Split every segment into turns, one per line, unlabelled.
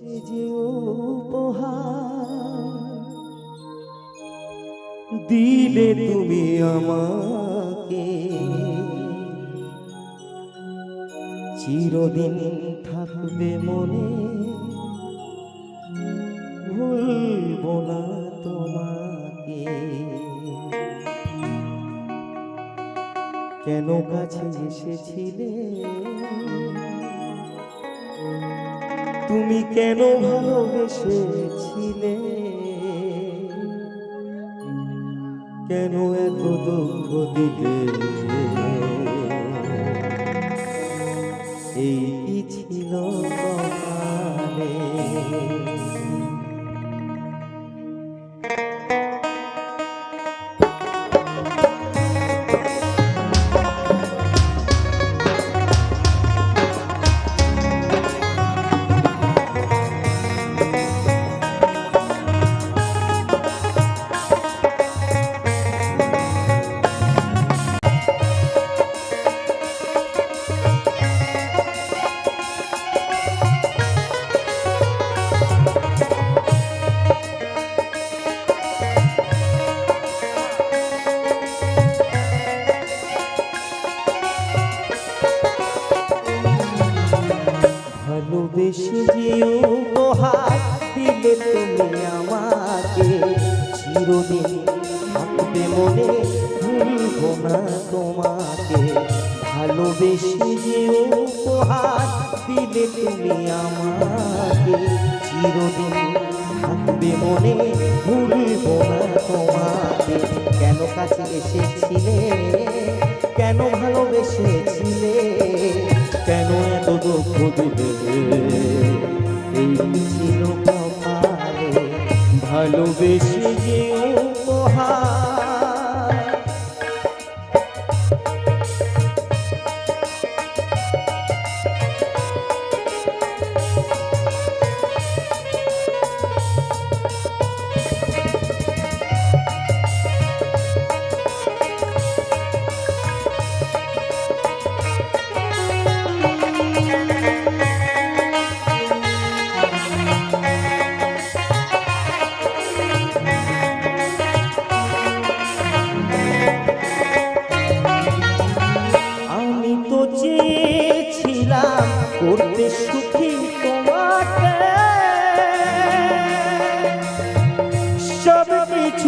যে দিলে তুমি আমাকে চিরদিন থাকবে মনে। ভুলব না তোমাকে। কেন কাছে এসেছিলে? তুমি কেন ভালোবেসেছিলে? কেন এত দুঃখ দিলে? ভালোবেসে যে উপহার দিলে তুমি আমাকে চিরদিন থাকবে মনে ভুলব না তোমাকে। ভালোবেসে যে উপহার দিলে তুমি আমাকে চিরদিন থাকবে মনে ভুলব না তোমাকে। কেন কাছে এসেছিলে? কেন ভালোবেসেছিলে? কেন এত দুঃখ দিলে এই ছিল ভালোবেসে যে উপহার।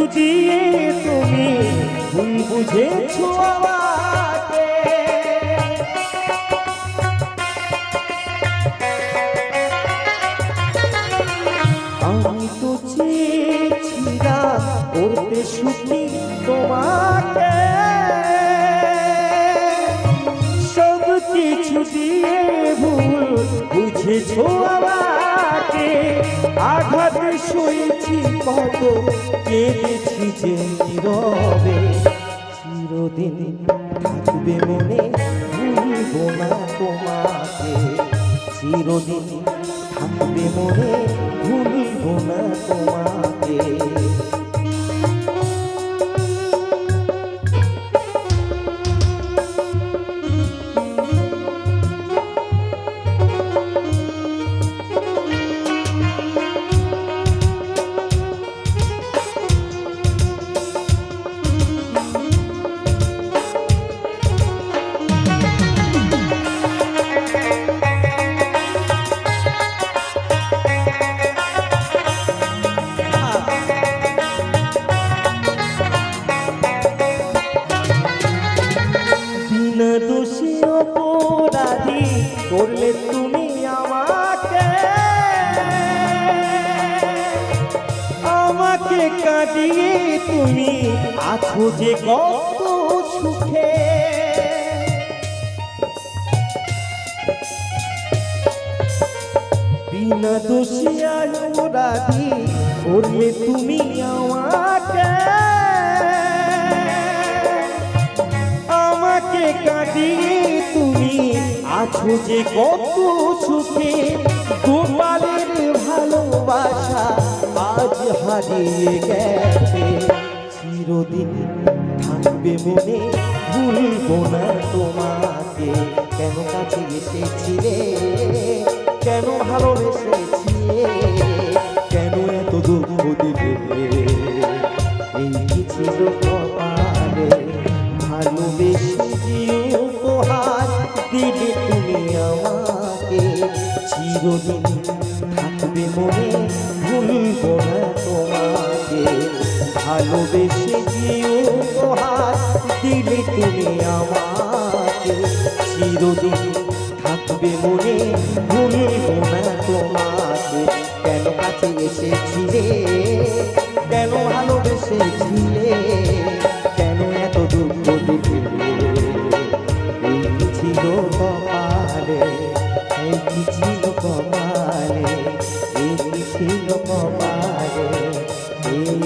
কিছু দিয়ে তুমি ভুল বুঝেছ আমাকে। আমি তো চেয়েছিলাম করতে সুখী তোমাকে। সব কিছু দিয়ে ভুল বুঝেছ আমাকে আঘাত শুয়েছি কত, কেঁদেছি যে নীরবে। চিরদিন থাকবে মনে, ভুলব না তোমাকে। চিরদিন থাকবে মনে, ভুলব না তোমাকে। কাটিয়ে তুমি আছো যে কত সুখে। বিনা দোষী অপরাধী করলে তুমি আমাকে? আমাকে কাটিয়ে তুমি আছো যে কত সুখে। গোপালের ভালোবাসা আজ হারিয়ে গেছে। চিরদিন থাকবে মনে, ভুলবো না তোমাকে। কেন কাছে এসেছি কেন ভালোবেসেছি কেন এত দুঃখ দিবে এই কি কপালে ভালোবেসে উপহার দিবে তুমি আমাকে। চিরদিন থাকবে মনে ভুলব না তোমাকে। ভালোবেসে দিও তোহার দিলে তুমি কপালে এই ছিল কপালে এই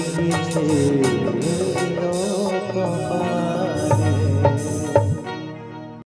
ছিল কপালে।